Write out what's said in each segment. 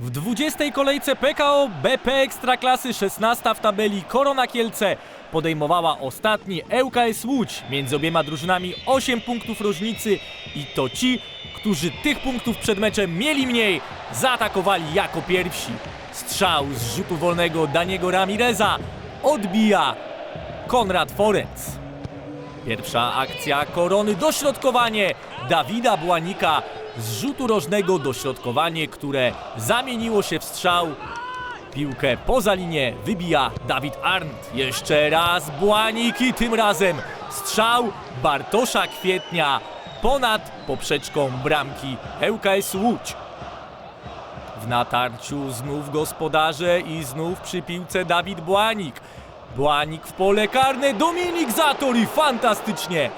W 20. kolejce PKO BP Ekstraklasy 16 w tabeli Korona Kielce podejmowała ostatni ŁKS Łódź. Między obiema drużynami 8 punktów różnicy i to ci, którzy tych punktów przed meczem mieli mniej, zaatakowali jako pierwsi. Strzał z rzutu wolnego Daniego Ramireza odbija Konrad Forenc. Pierwsza akcja Korony, dośrodkowanie Dawida Błanika z rzutu rożnego dośrodkowanie, które zamieniło się w strzał. Piłkę poza linię wybija Dawid Arndt. Jeszcze raz Błanik i tym razem strzał Bartosza Kwietnia ponad poprzeczką bramki ŁKS Łódź. W natarciu znów gospodarze i znów przy piłce Dawid Błanik. Błanik w pole karne, Dominik Zator i fantastycznie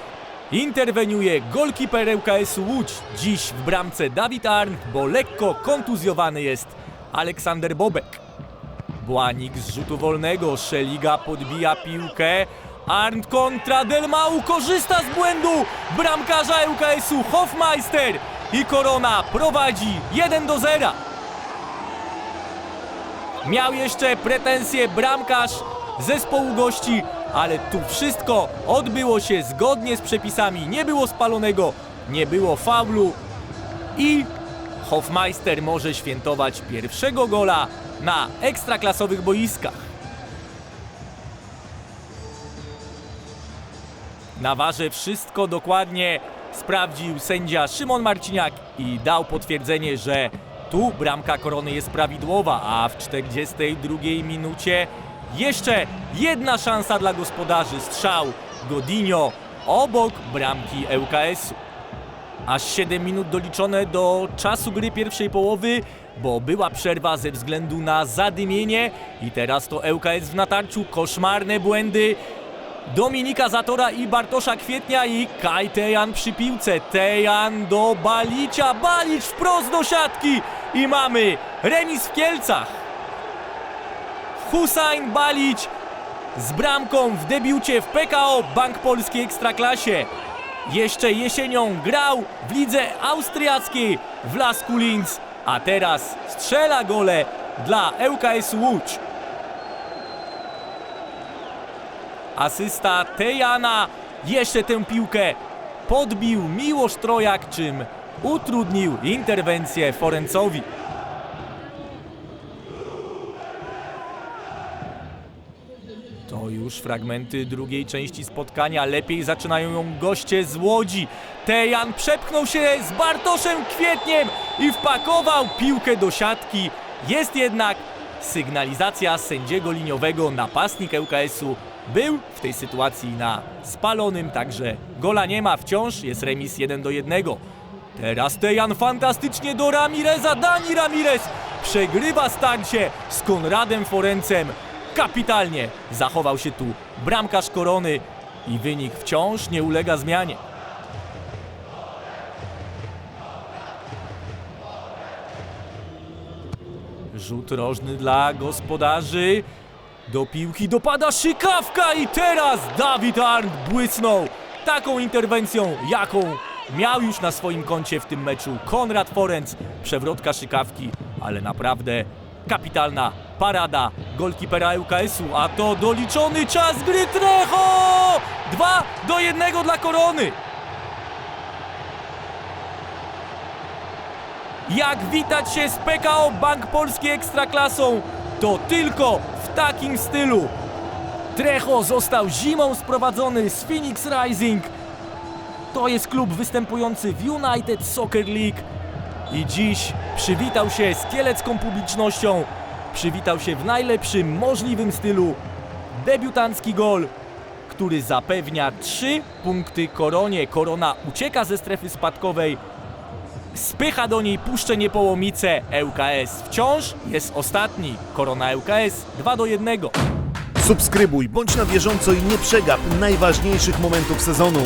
interweniuje golkiper ŁKS Łódź. Dziś w bramce Dawid Arndt, bo lekko kontuzjowany jest Aleksander Bobek. Błanik z rzutu wolnego, Szeliga podbija piłkę. Arndt kontra Delmau korzysta z błędu bramkarza ŁKS-u Hofmeister i Korona prowadzi 1 do 0. Miał jeszcze pretensje bramkarz zespołu gości, ale tu wszystko odbyło się zgodnie z przepisami. Nie było spalonego, nie było faulu i Hofmeister może świętować pierwszego gola na ekstraklasowych boiskach. Na warze wszystko dokładnie sprawdził sędzia Szymon Marciniak i dał potwierdzenie, że tu bramka korony jest prawidłowa, a w 42 minucie jeszcze jedna szansa dla gospodarzy. Strzał Godinho obok bramki ŁKS-u. Aż 7 minut doliczone do czasu gry pierwszej połowy, bo była przerwa ze względu na zadymienie i teraz to ŁKS w natarciu, koszmarne błędy Dominika Zatora i Bartosza Kwietnia i Kaj Tejan przy piłce. Tejan do Balicia, Balicz wprost do siatki i mamy remis w Kielcach. Hussein Balić z bramką w debiucie w PKO Bank Polski Ekstraklasie. Jeszcze jesienią grał w lidze austriackiej w Lasku Linz, a teraz strzela gole dla ŁKS Łódź. Asysta Tejana jeszcze tę piłkę podbił Miłosz Trojak, czym utrudnił interwencję Forencowi. To już fragmenty drugiej części spotkania. Lepiej zaczynają ją goście z Łodzi. Tejan przepchnął się z Bartoszem Kwietniem i wpakował piłkę do siatki. Jest jednak sygnalizacja sędziego liniowego. Napastnik ŁKS-u był w tej sytuacji na spalonym, także gola nie ma. Wciąż jest remis 1 do 1. Teraz Tejan fantastycznie do Ramireza. Dani Ramirez przegrywa starcie z Konradem Forencem. Kapitalnie zachował się tu bramkarz korony i wynik wciąż nie ulega zmianie. Rzut rożny dla gospodarzy. Do piłki dopada szykawka i teraz Dawid Arndt błysnął taką interwencją, jaką miał już na swoim koncie w tym meczu Konrad Forenc. Przewrotka szykawki, ale naprawdę kapitalna parada golkipera ŁKS-u, a to doliczony czas gry Trecho! 2 do 1 dla Korony. Jak witać się z PKO Bank Polski Ekstraklasą, to tylko w takim stylu. Trecho został zimą sprowadzony z Phoenix Rising. To jest klub występujący w United Soccer League i dziś przywitał się z kielecką publicznością. Przywitał się w najlepszym możliwym stylu. Debiutancki gol, który zapewnia 3 punkty koronie. Korona ucieka ze strefy spadkowej. Spycha do niej puszczenie połomice. ŁKS wciąż jest ostatni. Korona ŁKS 2 do 1. Subskrybuj, bądź na bieżąco i nie przegap najważniejszych momentów sezonu.